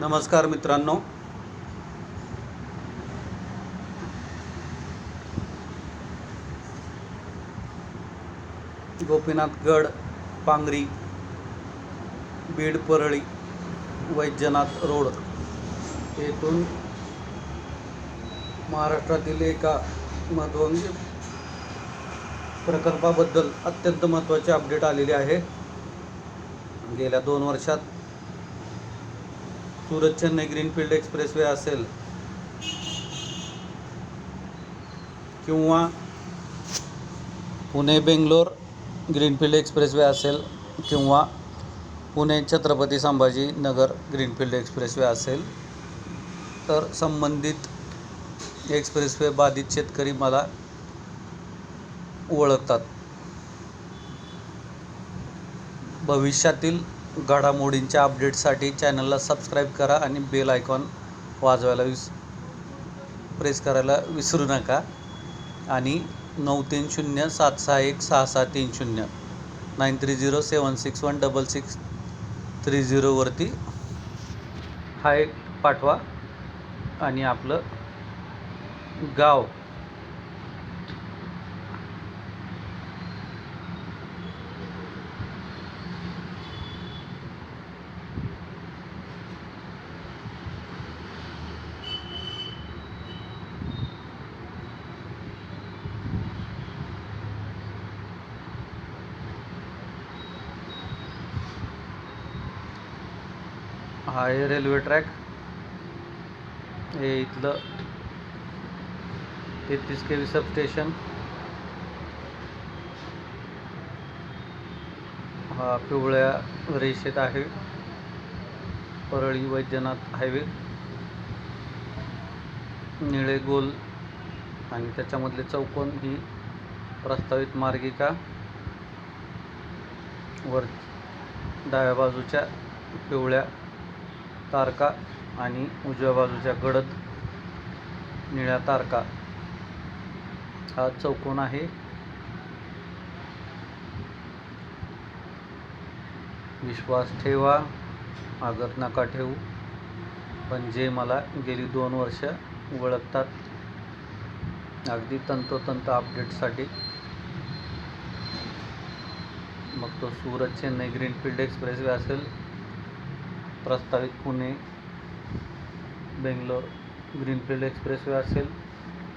नमस्कार मित्रांनो. गोपीनाथ गड पांगरी बीड परळी वैद्यनाथ रोड येथून महाराष्ट्रातील एका महत्त्वाची प्रकल्पाबद्दल अत्यंत महत्त्वाचे अपडेट आलेले आहे. गेल्या दोन वर्षात सुरत चेन्नई ग्रीनफील्ड एक्सप्रेसवे असेल किंवा पुणे बेंगलोर ग्रीनफील्ड एक्सप्रेसवे असेल किंवा पुणे छत्रपती संभाजी नगर ग्रीनफील्ड एक्सप्रेसवे असेल तर संबंधित एक्सप्रेसवे बाधित शेतकरी मला ओळखतात. भविष्यातील घडामोडींच्या अपडेटसाठी चॅनलला सबस्क्राईब करा आणि बेल आयकॉन वाजवायला विस प्रेस करायला विसरू नका. आणि नऊ तीन शून्य सात सहा एक सहा सहा तीन शून्य nine three zero seven six one double six three झिरोवरती हा एक पाठवा. आणि आपलं गाव हा आहे रेल्वे ट्रॅक. हे इथलं तेहतीस के व्ही सबस्टेशन हा पिवळ्या रेषेत आहे. परळी वैद्यनाथ हायवे निळे गोल आणि त्याच्यामधले चौकोन ही प्रस्तावित मार्गिका. वर डाव्या बाजूच्या पिवळ्या तारका आणि उजव्या बाजूच्या गडद निळ्या तारका. हा चौकोन आहे. विश्वास ठेवा आगत नका ठेवू. पण जे मला गेली दोन वर्ष ओळखतात अगदी तंतोतंत अपडेटसाठी मग तो सूरत चेन्नई ग्रीनफील्ड एक्सप्रेसवे असेल प्रस्तावित पुणे बेंगलोर ग्रीनफील्ड एक्सप्रेसवे असेल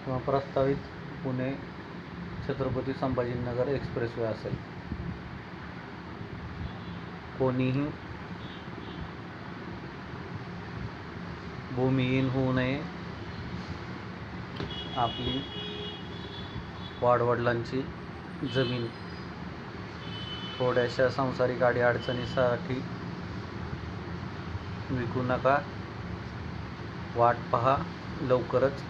किंवा प्रस्तावित पुणे छत्रपती संभाजीनगर एक्सप्रेसवे असेल. कोणीही भूमिहीन होऊ नये. आपली वाडवडिलांची जमीन. थोड्याशा सांसारिक अडीअडचणीसाठी विकू नका. वाट पहा लवकरच.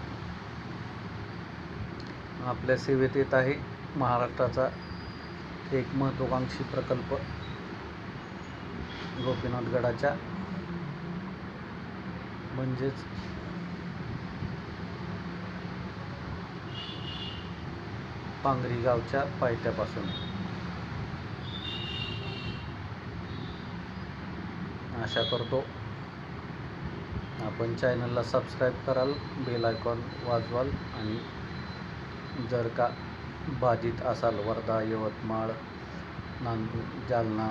आपल्या सेवेत येत आहे महाराष्ट्राचा एक महत्त्वाकांक्षी प्रकल्प. गोपीनाथगडाच्या म्हणजेच पांगरी गावच्या पायथ्यापासून. आशा करतो आपण चॅनलला सबस्क्राईब कराल बेल आयकॉन वाजवाल आणि जर का बाधित असाल वर्धा यवतमाळ नांदूर जालना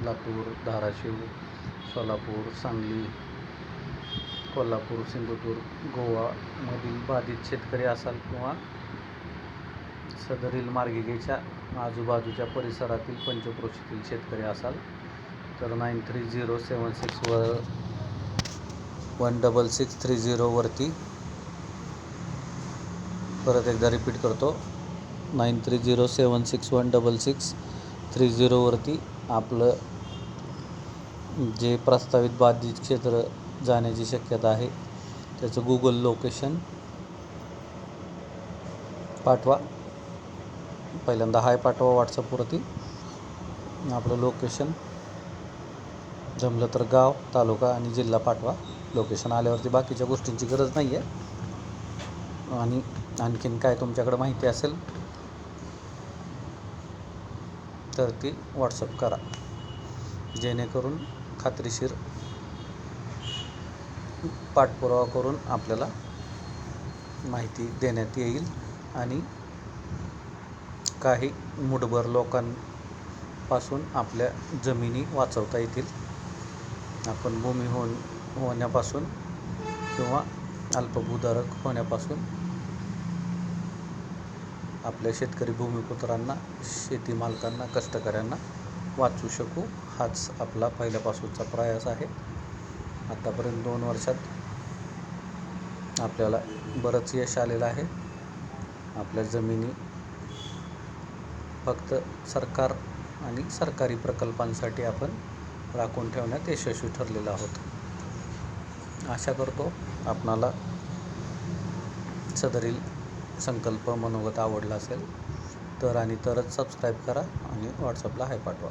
लातूर धाराशिव सोलापूर सांगली कोल्हापूर सिंधुदुर्ग गोवामधील बाधित शेतकरी असाल किंवा सदरील मार्गिकेच्या आजूबाजूच्या परिसरातील पंचक्रोशीतील शेतकरी असाल तर नाईन थ्री झिरो सेवन सिक्सवर वन डबल सिक्स थ्री झिरोवरती परत एकदा रिपीट करतो. Nine three zero seven six one double six three झिरोवरती आपलं जे प्रस्तावित बाधित क्षेत्र जाण्याची शक्यता आहे त्याचं गुगल लोकेशन पाठवा. पहिल्यांदा हाय पाठवा व्हॉट्सअपवरती आपलं लोकेशन जमलं तर गाव तालुका आणि जिल्हा पाठवा. लोकेशन आल्यावरती बाकीच्या गोष्टींची गरज नाही आहे आणि आणखीन काय तुमच्याकडे माहिती असेल तर ती व्हॉट्सअप करा. जेणेकरून खात्रीशीर पाठपुरावा करून आपल्याला माहिती देण्यात येईल आणि काही मुठभर लोकांपासून आपल्या जमिनी वाचवता येतील. आपण भूमी हो होण्यापासून किंवा अल्पभूधारक होण्यापासून आपल्या शेतकरी भूमिपुत्रांना शेती मालकांना कष्टकऱ्यांना वाचू शकू. हाच आपला पहिल्यापासूनचा प्रयास आहे. आत्तापर्यंत दोन वर्षात आपल्याला बरंच यश आलेलं आहे. आपल्या जमिनी फक्त सरकार आणि सरकारी प्रकल्पांसाठी आपण राखून ठेवण्यात यशस्वी ठरलेला आहोत. आशा करतो आपणाला सदरील संकल्प मनोगत आवडला असेल तर आणि तरच सबस्क्राईब करा आणि व्हॉट्सअपला हाय पाठवा.